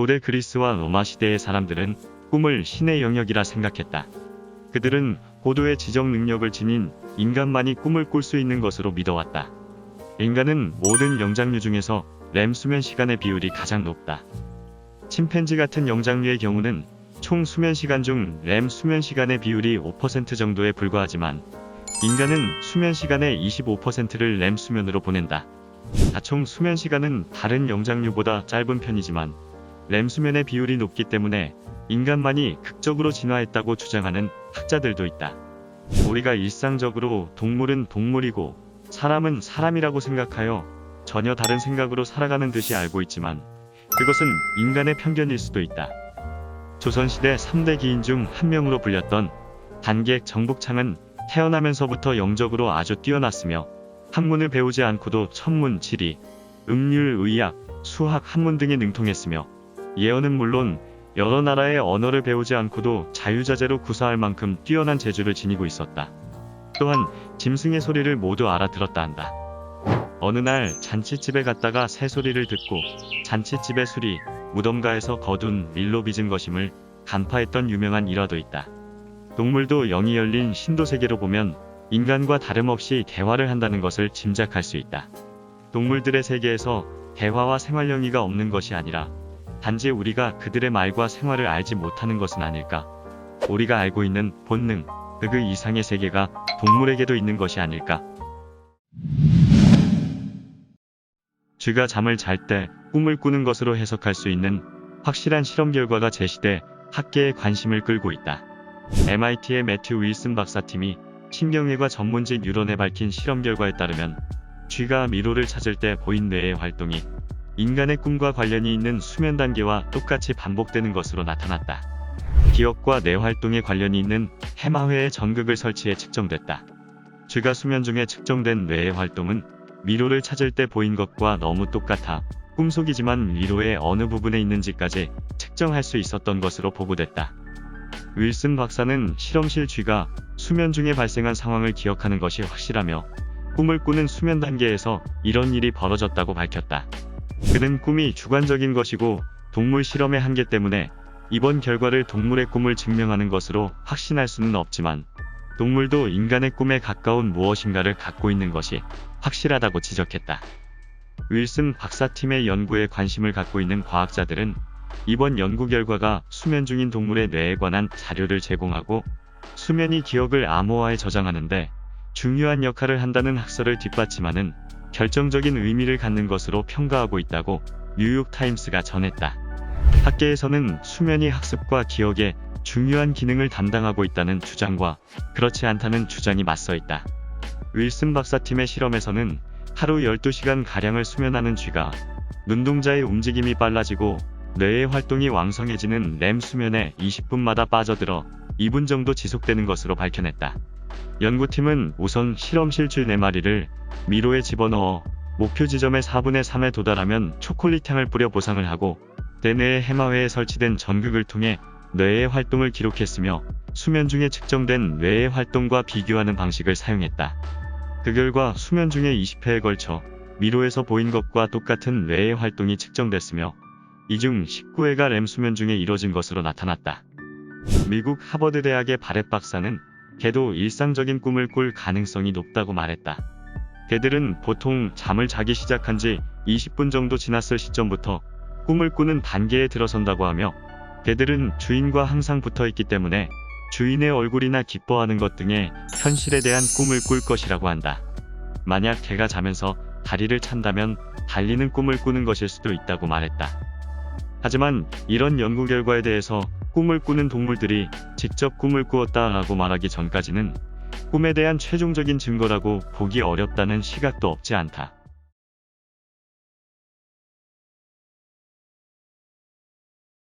고대 그리스와 로마 시대의 사람들은 꿈을 신의 영역이라 생각했다. 그들은 고도의 지적 능력을 지닌 인간만이 꿈을 꿀 수 있는 것으로 믿어왔다. 인간은 모든 영장류 중에서 렘 수면 시간의 비율이 가장 높다. 침팬지 같은 영장류의 경우는 총 수면 시간 중렘 수면 시간의 비율이 5% 정도에 불과하지만 인간은 수면 시간의 25%를 렘 수면으로 보낸다. 다총 수면 시간은 다른 영장류보다 짧은 편이지만 렘 수면의 비율이 높기 때문에 인간만이 극적으로 진화했다고 주장하는 학자들도 있다. 우리가 일상적으로 동물은 동물이고 사람은 사람이라고 생각하여 전혀 다른 생각으로 살아가는 듯이 알고 있지만 그것은 인간의 편견일 수도 있다. 조선시대 3대 기인 중 한 명으로 불렸던 단객 정복창은 태어나면서부터 영적으로 아주 뛰어났으며 학문을 배우지 않고도 천문, 지리, 음률, 의학, 수학, 한문 등에 능통했으며 예언은 물론 여러 나라의 언어를 배우지 않고도 자유자재로 구사할 만큼 뛰어난 재주를 지니고 있었다. 또한 짐승의 소리를 모두 알아들었다 한다. 어느 날 잔치집에 갔다가 새 소리를 듣고 잔치집의 술이 무덤가에서 거둔 밀로 빚은 것임을 간파했던 유명한 일화도 있다. 동물도 영이 열린 신도 세계로 보면 인간과 다름없이 대화를 한다는 것을 짐작할 수 있다. 동물들의 세계에서 대화와 생활 영위가 없는 것이 아니라 단지 우리가 그들의 말과 생활을 알지 못하는 것은 아닐까. 우리가 알고 있는 본능, 그 이상의 세계가 동물에게도 있는 것이 아닐까. 쥐가 잠을 잘 때 꿈을 꾸는 것으로 해석할 수 있는 확실한 실험 결과가 제시돼 학계의 관심을 끌고 있다. MIT의 매튜 윌슨 박사팀이 신경외과 전문지 뉴런에 밝힌 실험 결과에 따르면 쥐가 미로를 찾을 때 보인 뇌의 활동이 인간의 꿈과 관련이 있는 수면 단계와 똑같이 반복되는 것으로 나타났다. 기억과 뇌 활동에 관련이 있는 해마회의 전극을 설치해 측정됐다. 쥐가 수면 중에 측정된 뇌의 활동은 미로를 찾을 때 보인 것과 너무 똑같아 꿈속이지만 미로의 어느 부분에 있는지까지 측정할 수 있었던 것으로 보고됐다. 윌슨 박사는 실험실 쥐가 수면 중에 발생한 상황을 기억하는 것이 확실하며 꿈을 꾸는 수면 단계에서 이런 일이 벌어졌다고 밝혔다. 그는 꿈이 주관적인 것이고 동물 실험의 한계 때문에 이번 결과를 동물의 꿈을 증명하는 것으로 확신할 수는 없지만 동물도 인간의 꿈에 가까운 무엇인가를 갖고 있는 것이 확실하다고 지적했다. 윌슨 박사팀의 연구에 관심을 갖고 있는 과학자들은 이번 연구 결과가 수면 중인 동물의 뇌에 관한 자료를 제공하고 수면이 기억을 암호화에 저장하는데 중요한 역할을 한다는 학설을 뒷받침하는 결정적인 의미를 갖는 것으로 평가하고 있다고 뉴욕타임스가 전했다. 학계에서는 수면이 학습과 기억에 중요한 기능을 담당하고 있다는 주장과 그렇지 않다는 주장이 맞서 있다. 윌슨 박사팀의 실험에서는 하루 12시간 가량을 수면하는 쥐가 눈동자의 움직임이 빨라지고 뇌의 활동이 왕성해지는 렘 수면에 20분마다 빠져들어 2분 정도 지속되는 것으로 밝혀냈다. 연구팀은 우선 실험실 쥐 4마리를 미로에 집어넣어 목표 지점의 4분의 3에 도달하면 초콜릿 향을 뿌려 보상을 하고 대뇌의 해마회에 설치된 전극을 통해 뇌의 활동을 기록했으며 수면 중에 측정된 뇌의 활동과 비교하는 방식을 사용했다. 그 결과 수면 중에 20회에 걸쳐 미로에서 보인 것과 똑같은 뇌의 활동이 측정됐으며 이 중 19회가 렘 수면 중에 이뤄진 것으로 나타났다. 미국 하버드 대학의 바렛 박사는 개도 일상적인 꿈을 꿀 가능성이 높다고 말했다. 개들은 보통 잠을 자기 시작한 지 20분 정도 지났을 시점부터 꿈을 꾸는 단계에 들어선다고 하며 개들은 주인과 항상 붙어 있기 때문에 주인의 얼굴이나 기뻐하는 것 등의 현실에 대한 꿈을 꿀 것이라고 한다. 만약 개가 자면서 다리를 찬다면 달리는 꿈을 꾸는 것일 수도 있다고 말했다. 하지만 이런 연구 결과에 대해서 꿈을 꾸는 동물들이 직접 꿈을 꾸었다 라고 말하기 전까지는 꿈에 대한 최종적인 증거라고 보기 어렵다는 시각도 없지 않다.